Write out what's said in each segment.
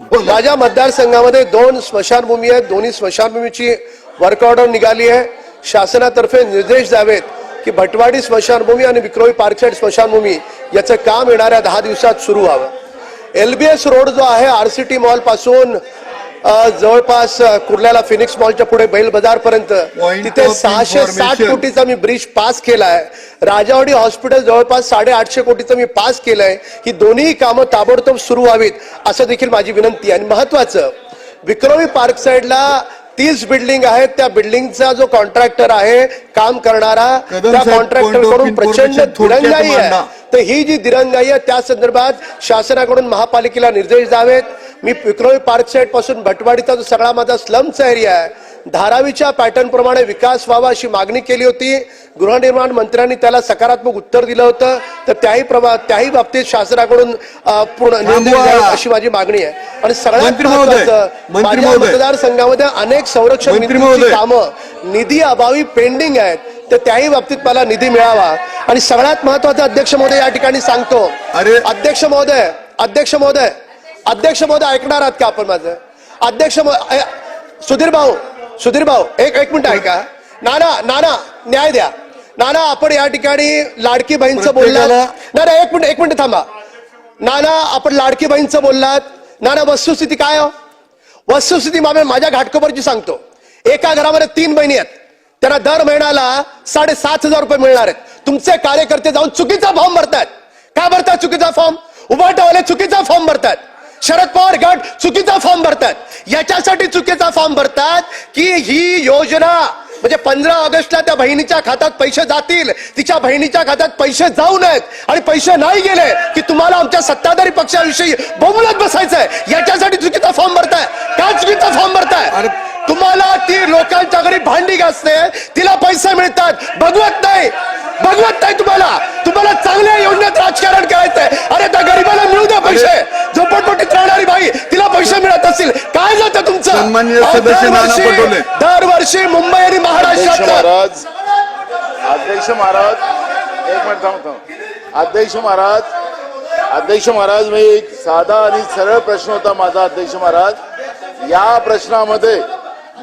हो, माझ्या मतदारसंघामध्ये दोन स्मशानभूमी आहेत. दोन्ही स्मशानभूमीची वर्क ऑर्डर निघाली आहे. शासनातर्फे निर्देश द्यावेत की भटवाडी स्मशानभूमी आणि विक्रोळी पार्कसाईड स्मशानभूमी याचं काम येणाऱ्या दहा दिवसात सुरू व्हावं. एल बी एस रोड जो आहे आर सी टी मॉलपासून जवळपास कुर्ल्याला फिनिक्स मॉलच्या पुढे बैल बाजार पर्यंत Point तिथे सहाशे साठ. कोटीचा मी ब्रिज पास केलाय. राजावाडी हॉस्पिटल जवळपास साडे आठशे कोटीचं मी पास केलंय. ही दोन्ही कामं ताबडतोब सुरू व्हावीत असं देखील माझी विनंती आहे. आणि महत्वाचं विक्रोळी पार्क साईडला तीस बिल्डिंग आहेत त्या बिल्डिंगचा जो कॉन्ट्रॅक्टर आहे काम करणारा त्या कॉन्ट्रॅक्टरकडून प्रचंड दिरंगाई. आहे. तर ही जी दिरंगाई आहे त्या संदर्भात शासनाकडून महापालिकेला निर्देश द्यावेत. मी विक्रोळी पार्क साईडपासून भटवाडीचा जो सगळा माझा स्लमचा एरिया आहे धारावीच्या पॅटर्न प्रमाणे विकास व्हावा अशी मागणी केली होती. गृहनिर्माण मंत्र्यांनी त्याला सकारात्मक उत्तर दिलं होतं. तर त्याही प्रमा त्याही बाबतीत शासनाकडून पूर्ण अशी माझी मागणी आहे. आणि सगळ्यात. मतदारसंघामध्ये अनेक संरक्षण. कामं निधी अभावी पेंडिंग आहेत. तर त्याही बाबतीत मला निधी मिळावा. आणि सगळ्यात महत्वाचं अध्यक्ष महोदय या ठिकाणी सांगतो. अध्यक्ष महोदय अध्यक्ष महोदय. अध्यक्ष महोदय ऐकणार आहात का आपण माझं? अध्यक्ष सुधीर भाऊ सुधीर भाऊ एक एक मिनिट ऐका. नाना नाना न्याय द्या. नाना आपण या ठिकाणी लाडकी बहीणचं बोललात. प्रत्येकाला- ना ना एक मिनिट एक मिनिट थांबा. नाना आपण लाडकी बहीणचं बोललात. नाना वस्तुस्थिती काय हो? वस्तुस्थिती मामे माझ्या घाटकोपरची सांगतो. एका घरामध्ये तीन बहिणी आहेत. त्यांना दर महिन्याला साडेसात हजार रुपये मिळणार आहेत. तुमचे कार्यकर्ते जाऊन चुकीचा फॉर्म भरतायत. का भरतात चुकीचा फॉर्म? उभाटावाले चुकीचा फॉर्म भरतात शरद पवार गट चुकीचा फॉर्म भरतात. याच्यासाठी चुकीचा फॉर्म भरतात की ही योजना म्हणजे पंधरा ऑगस्टला त्या बहिणीच्या खात्यात पैसे जातील. तिच्या बहिणीच्या खात्यात पैसे जाऊ नयेत. आणि पैसे नाही गेले की तुम्हाला आमच्या सत्ताधारी पक्षाविषयी बोमलत बसायचंय. याच्यासाठी चुकीचा फॉर्म भरताय. का चुकीचा फॉर्म भरताय? तुम्हाला ती लोकांच्या घरी भांडी घासते तिला पैसे मिळतात. बघवत नाही. बघवत नाही तुम्हाला. तुम्हाला चांगल्या योजनेत राजकारण करायचंय. अरे त्या गरीबाला मिळू द्या पैसे झोपडपट्टीत राहणारी बाई तिला पैसे मिळत असतील काय अहो, सदस्य नाना दरवर्षी- पटोले. दरवर्षी मुंबई आणि अध्यक्ष महाराष्ट्रात महाराज. अध्यक्ष महाराज. एक मिनिट थांबतो अध्यक्ष महाराज. अध्यक्ष महाराज मी एक साधा आणि सरळ प्रश्न होता माझा अध्यक्ष महाराज. या प्रश्नामध्ये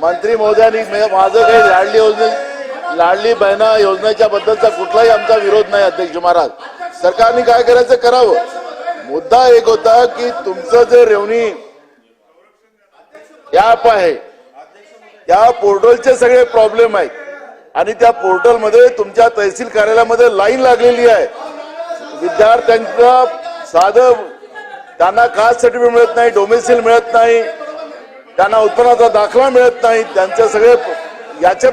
मंत्री महोदयांनी मे- माझं काही लाडली योजने लाडली बहिणा योजनेच्या बद्दलचा कुठलाही आमचा विरोध नाही अध्यक्ष महाराज. सरकारने काय करायचं करावं? मुद्दा एक होता की तुमचं जे रेवणी ॲप आहे त्या पोर्टलचे सगळे प्रॉब्लेम आहेत. आणि त्या पोर्टलमध्ये तुमच्या तहसील कार्यालयामध्ये लाईन लागलेली आहे. विद्यार्थ्यांचं साधं त्यांना कास्ट सर्टिफिकेट मिळत नाही डोमेसिल मिळत नाही त्यांना उत्पन्नाचा दाखला मिळत नाही त्यांचे सगळे याचे